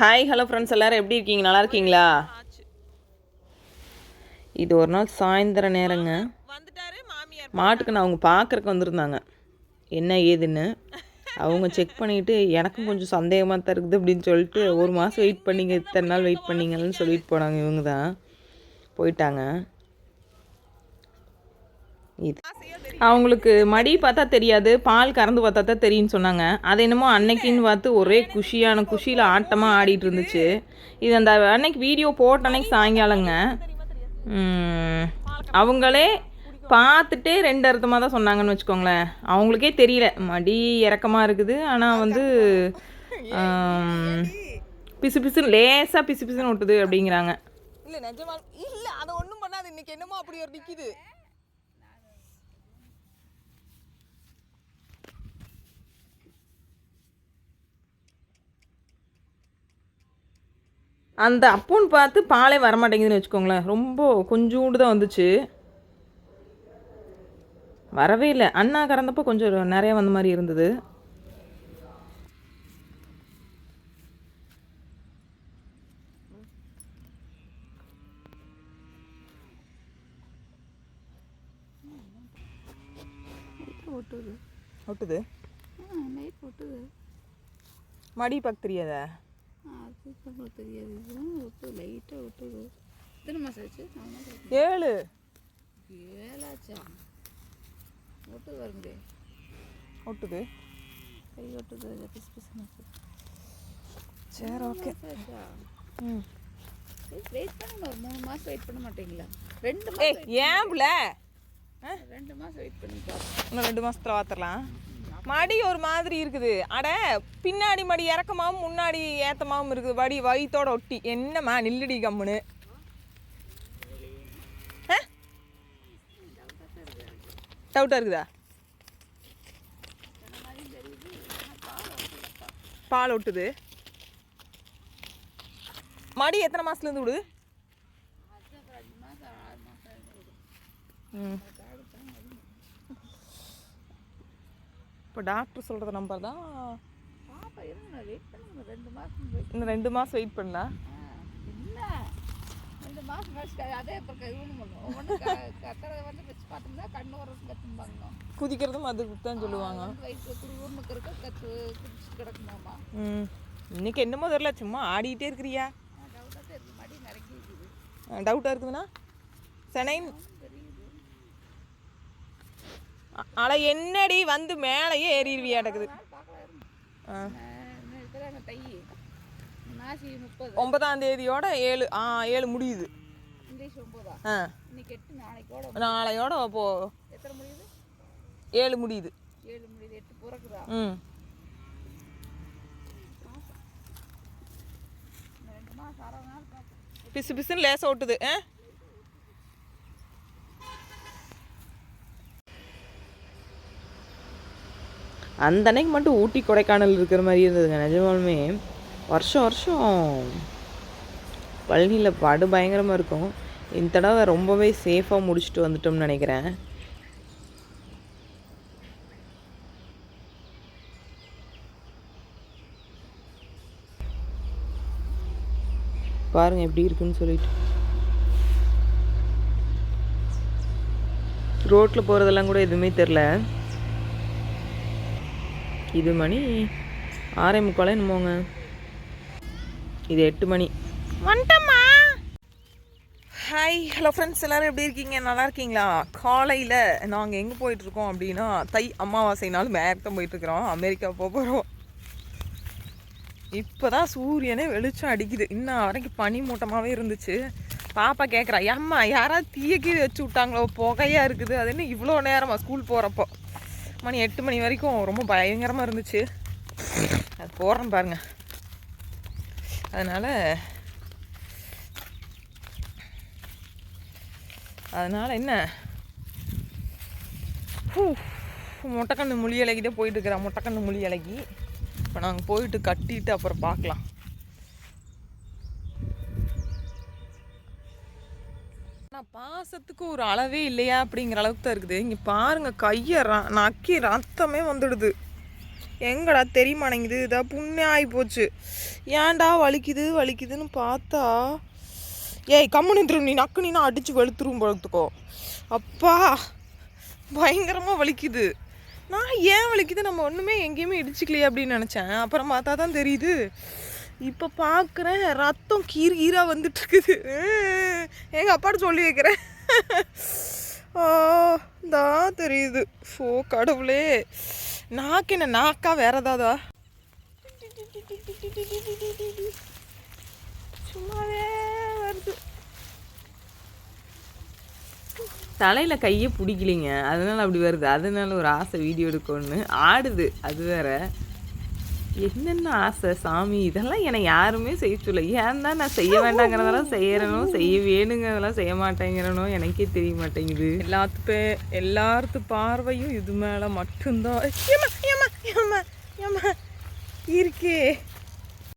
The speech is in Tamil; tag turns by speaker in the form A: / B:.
A: ஹாய் ஹலோ ஃப்ரெண்ட்ஸ் எல்லோரும் எப்படி இருக்கீங்க நல்லா இருக்கீங்களா இது ஒரு நாள் சாயந்தர நேரங்க மாட்டுக்கு நான் அவங்க பார்க்குறக்கு வந்திருந்தாங்க என்ன ஏதுன்னு அவங்க செக் பண்ணிவிட்டு எனக்கும் கொஞ்சம் சந்தேகமாக தான் இருக்குது அப்படின்னு சொல்லிட்டு ஒரு மாதம் வெயிட் பண்ணிங்க இத்தனை நாள் வெயிட் பண்ணிங்கன்னு சொல்லிட்டு போனாங்க இவங்க தான் போயிட்டாங்க இது அவங்களுக்கு மடி பார்த்தா தெரியாது பால் கறந்து பார்த்தா தான் தெரியும்னு சொன்னாங்க அது என்னமோ அன்னைக்குன்னு பார்த்து ஒரே குஷியான குஷியில் ஆட்டமாக ஆடிட்டு இருந்துச்சு இது அந்த அன்னைக்கு வீடியோ போட்ட அன்னைக்கு சாயங்காலங்க அவங்களே பார்த்துட்டே ரெண்டு அர்த்தமாக தான் சொன்னாங்கன்னு வச்சுக்கோங்களேன் அவங்களுக்கே தெரியல மடி இறக்கமாக இருக்குது ஆனால் வந்து பிசு பிசுன்னு லேசாக பிசு பிசுன்னு ஒட்டுது அப்படிங்கிறாங்க இல்லை நிஜமா இல்லை அதை ஒன்றும் பண்ணாது இன்னைக்கு என்னமோ அப்படி ஒரு நிற்கிது அந்த அப்போன்னு பார்த்து பாலே வரமாட்டேங்குதுன்னு வச்சுக்கோங்களேன் ரொம்ப கொஞ்சோண்டு தான் வந்துச்சு வரவே இல்லை அண்ணா கறந்தப்போ கொஞ்சம் நிறையா வந்த மாதிரி இருந்தது ஒட்டுது ஒட்டுது மடி பார்க்க தெரியாதா
B: தெரியாது விட்டு லைட்டாக மாதம் ஆச்சு ஏழு ஏழாச்சா ஒட்டு வருங்க ஒட்டுது கை ஒட்டுது பிசு பிசுன்னு சரி ஓகே ம் வெயிட் மூணு மாதம் வெயிட் பண்ண மாட்டீங்களா ரெண்டு மாதம்
A: ஏன்
B: ரெண்டு மாதம் வெயிட் பண்ணி
A: இன்னும் ரெண்டு மாதம் தரலாம் மடி ஒரு மாதிரி இருக்குது அட பின்னாடி மடி இறக்கமாவும் முன்னாடி ஏத்தமாகவும் இருக்குது வடி வயிற்றோட ஒட்டி என்னம்மா நில்லடி கம்முன்னு டவுட்டாக இருக்குதா பால் ஒட்டுது மடி எத்தனை மாதத்துலேருந்து விடுது ம் இப்போ டாக்டர் சொல்கிறது நம்பர் தான் ரெண்டு மாதம் இன்னும் ரெண்டு மாதம் வெயிட் பண்ணலாம்
B: ரெண்டு மாதம் அதே இப்போ வந்து வச்சு பார்த்தோம்னா கண்ணு
A: குதிக்கிறதும் அதுக்கு தான் சொல்லுவாங்க கற்று இன்னைக்கு என்னமோ தெரியல சும்மா ஆடிக்கிட்டே இருக்கிறியா
B: டவுட்டாக இருக்குது
A: டவுட்டாக இருக்குதுன்னா சென்னை ஆனால் என்னடி வந்து மேலேயே ஏறிடுவியா கிடக்குது ஒன்பதாம் தேதியோட ஏழு ஆ ஏழு முடியுது ஆ நாளையோட போ ஏழு முடியுது ம் பிசு பிசுன்னு லேசாக ஓட்டுது ஆ அந்த அன்னைக்கு மட்டும் ஊட்டி கொடைக்கானல் இருக்கிற மாதிரி இருந்ததுங்க நிஜமாலுமே வருஷம் வருஷம் பழனியில் பாடு பயங்கரமாக இருக்கும் இந்த தடவை ரொம்பவே சேஃபாக முடிச்சுட்டு வந்துட்டோம்னு நினைக்கிறேன் பாருங்கள் எப்படி இருக்குன்னு சொல்லிட்டு ரோட்டில் போகிறதெல்லாம் கூட எதுவுமே தெரில இது மணி ஆறே முக்காலே என்னமோங்க இது எட்டு மணி வந்துட்டம்மா ஹாய் ஹலோ ஃப்ரெண்ட்ஸ் எல்லோரும் எப்படி இருக்கீங்க நல்லா இருக்கீங்களா காலையில் நாங்கள் எங்கே போயிட்டுருக்கோம் அப்படின்னா தை அமாவாசைனாலும் மேற்கு போயிட்டுருக்குறோம் அமெரிக்கா போக போகிறோம் இப்போ தான் சூரியனே வெளிச்சம் அடிக்குது இன்னும் வரைக்கும் பனி மூட்டமாகவே இருந்துச்சு பாப்பா கேட்குறா ஏம்மா யாராவது தீயக்கீது வச்சு விட்டாங்களோ புகையாக இருக்குது அது என்ன இவ்வளோ நேரமாக ஸ்கூல் போகிறப்போ மணி எட்டு மணி வரைக்கும் ரொம்ப பயங்கரமாக இருந்துச்சு அது போடுறேன் பாருங்க அதனால் அதனால் என்ன மொட்டைக்கண்ணு மொழி இலகி போயிட்டு போயிட்டுருக்குறேன் மொட்டைக்கண்ணு மொழி இலகி இப்போ நாங்கள் போயிட்டு கட்டிட்டு அப்புறம் பார்க்கலாம் பாசத்துக்கு ஒரு அளவே இல்லையா அப்படிங்கிற அளவுக்கு தான் இருக்குது இங்கே பாருங்கள் கையை நக்கி ரத்தமே வந்துடுது எங்கடா தெரியமானேங்குது இதா புண்ணே ஆகி போச்சு ஏன்டா வலிக்குது வலிக்குதுன்னு பார்த்தா ஏய் கம்முன்னு நீ நான் அடித்து வெளுத்துரும் போகிறதுக்கோ அப்பா பயங்கரமாக வலிக்குது நான் ஏன் வலிக்குது நம்ம ஒன்றுமே எங்கேயுமே இடிச்சிக்கலையே அப்படின்னு நினச்சேன் அப்புறம் பார்த்தா தான் தெரியுது இப்போ பார்க்குறேன் ரத்தம் கீர் கீராக வந்துட்டுருக்குது எங்கள் அப்பாட்ட சொல்லி வைக்கிறேன் தான் தெரியுது ஃபோ கடவுளே நாக்கு என்ன நாக்கா வேற ஏதாவதா சும்மாவே வருது தலையில் கையை பிடிக்கலிங்க அதனால அப்படி வருது அதனால ஒரு ஆசை வீடியோ எடுக்கணும்னு ஆடுது அது வேற என்னென்ன ஆசை சாமி இதெல்லாம் என்னை யாருமே செய்ய சொல்ல ஏன் தான் நான் செய்ய வேண்டாங்கிறதெல்லாம் செய்யறனும் செய்ய வேணுங்கிறதெல்லாம் செய்ய மாட்டேங்கிறனும் எனக்கே தெரிய மாட்டேங்குது எல்லாத்து எல்லாத்து பார்வையும் இது மேலே மட்டும்தான் இருக்கே